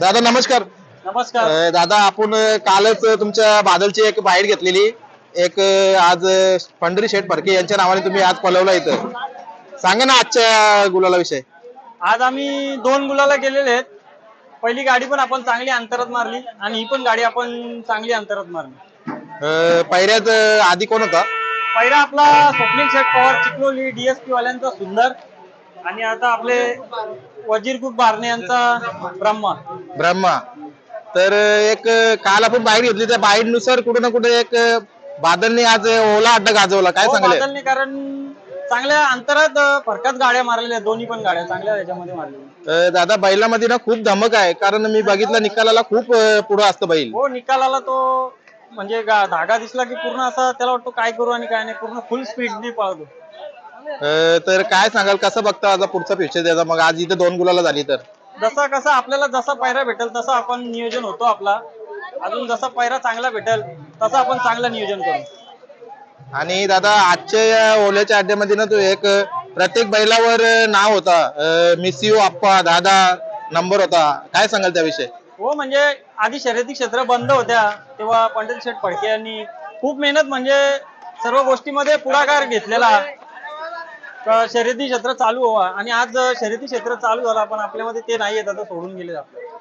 दादा नमस्कार. नमस्कार. अं, दादा आपण कालच तुमच्या बादलची एक बाईट घेतलेली. एक अं, आज पंढरी शेठ फडके यांच्या नावाने तुम्ही आज पलवला इथं. सांगा ना आजच्या गुलाला विषय. आज आम्ही दोन मुलाला गेलेले आहेत. पहिली गाडी पण आपण चांगली अंतरात मारली आणि ही पण गाडी आपण चांगली अंतरात मारली. पहिल्यात अं, आधी कोण होता? पहिला आपला स्वप्नील शेठ पवार चिखलोली डीएसपी वाल्यांचा सुंदर. आणि आता आपले वजीरकुट बारणे यांचा ब्रह्मा. ब्रह्मा. तर एक काल आपण बाईट घेतली त्या बाईटनुसार कुठे ना कुठे एक बादलने आज ओला अड्डा गाजवला. काय हो, सांगले? बादलने कारण चांगल्या अंतरात अं, फरकात गाड्या मारलेल्या आहेत, दोन्ही पण गाड्या चांगल्या याच्यामध्ये मारलेल्या दादा बैलामध्ये ना खूप धमक आहे. कारण मी बघितलं निकालाला खूप पुढं असतं बैल. हो निकालाला तो म्हणजे गा- धागा दिसला की पूर्ण असा त्याला वाटतो काय करू आणि काय नाही. पूर्ण फुल स्पीडने पळतो. तर काय सांगाल कसं बघता आता पुढचा फ्युचर त्याचा? मग आज इथे दोन गुलाला झाली तर. जसा कसा आपल्याला जसा पायरा भेटेल तसं आपण नियोजन होतो आपला. अजून जसा पायरा चांगला भेटेल तसं आपण चांगलं नियोजन करू. आणि दादा आजच्या या ओल्याच्या अड्ड्यामध्ये ना तो एक प्रत्येक बैलावर नाव होता. मिसिओ आप्पा दादा नंबर होता. काय सांगाल त्याविषयी? हो म्हणजे आधी शर्यती क्षेत्र बंद होत्या तेव्हा पंडित शेठ फडके यांनी खूप मेहनत म्हणजे सर्व गोष्टीमध्ये पुढाकार घेतलेला. शर्यती क्षेत्र चालू व्हावा. आणि आज शर्यती क्षेत्र चालू झालं पण आपल्यामध्ये ते नाही येत आता सोडून गेले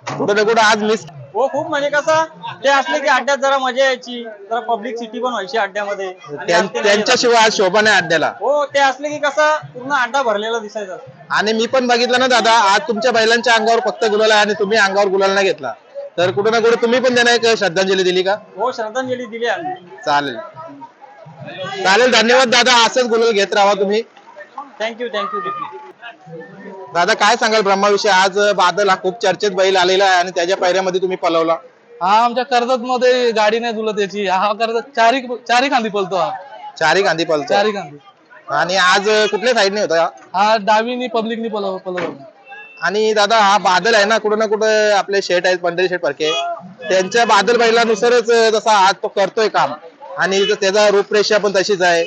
कुठं ना कुठं आज मिस हो खूप म्हणजे कसं ते असले की अड्ड्यात जरा मजा यायची जरा पब्लिक सिटी पण व्हायची अड्ड्यामध्ये. आणि आज ते नाही येत. त्यांच्याशिवाय आज शोभा नाही अड्ड्याला. हो ते असले की कसं पूर्ण अड्डा भरलेला दिसायचा. आणि मी पण बघितलं ना दादा आज तुमच्या बैलांच्या अंगावर फक्त गुलाल आहे आणि तुम्ही अंगावर गुलाल नाही घेतला. तर कुठं ना कुठं तुम्ही पण त्यांना एक श्रद्धांजली दिली का? हो श्रद्धांजली दिली आम्ही. चालेल. चालेल धन्यवाद दादा. असंच गुलाल घेत राहा तुम्ही. थँक्यू थँक्यू दादा काय सांगाल ब्रह्माविषयी? आज बादल हा खूप चर्चेत बैल आलेला आहे आणि त्याच्या पायऱ्यामध्ये तुम्ही पलवला हा आमच्या कर्जत मध्ये गाडी नाही तुला त्याची हा कर्जत चारी चारी खांदी पलतो हा. चारी गांधी पलतो चारी खांदी. आणि आज कुठल्या साईडने होता? हा? डावीनी पब्लिकनी पलव पलव आणि दादा हा बादल आहे ना कुठं ना कुठं आपले शेट आहेत पंढरी शेट फडके त्यांच्या बादल बैलानुसारच जसा आज तो करतोय काम. आणि तो त्याचा रूपरेषा पण तशीच आहे.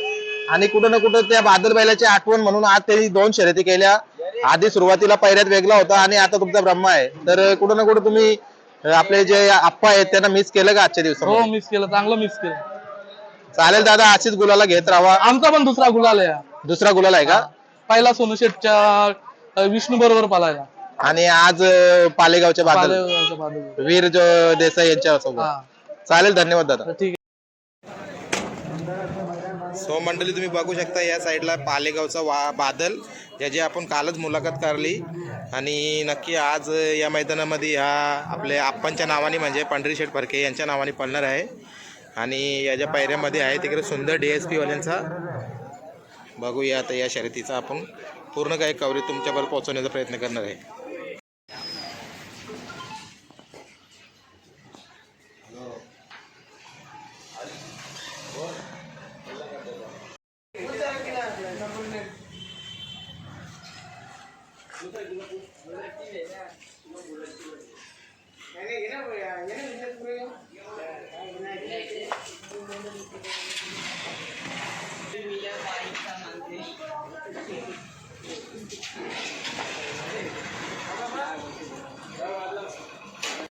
आणि कुठं ना कुठं त्या बादल बैलाची आठवण म्हणून आज त्यांनी दोन शर्यती केल्या. आधी सुरुवातीला पहिल्यात वेगळा होता आणि आता तुमचा ब्रह्मा आहे. तर कुठं ना कुठं तुम्ही आपले जे आप्पा आहेत त्यांना मिस केलं का आजच्या हो दिवसात मिस केलं. चांगलं मिस केलं. चालेल दादा अशीच गुलाला घेत राहा. आमचा पण दुसरा गुलाल आहे. दुसरा गुलाल आहे का? पहिला सोनुशेठच्या विष्णू बरोबर पलायला. आणि आज अं, पालेगावच्या बाजूला. वीर जो देसाई यांच्या सोबत हा. चालेल धन्यवाद दादा. तर ठीक आहे. सो मंडळी तुम्ही बघू शकता या साईडला पालेगावचा वा बादल ज्याची आपण कालच मुलाखत काढली. आणि नक्की आज या मैदानामध्ये ह्या आपल्या आप्पांच्या नावाने म्हणजे पंढरी शेठ फडके यांच्या नावाने पळणार आहे. आणि याच्या पायऱ्यामध्ये आहे तिकडे सुंदर डी एस पीवाल्यांचा बघूया आता या शर्यतीचा आपण पूर्ण काही कवरेज तुमच्यापर्यंत पोहोचवण्याचा प्रयत्न करणार आहे. என்ன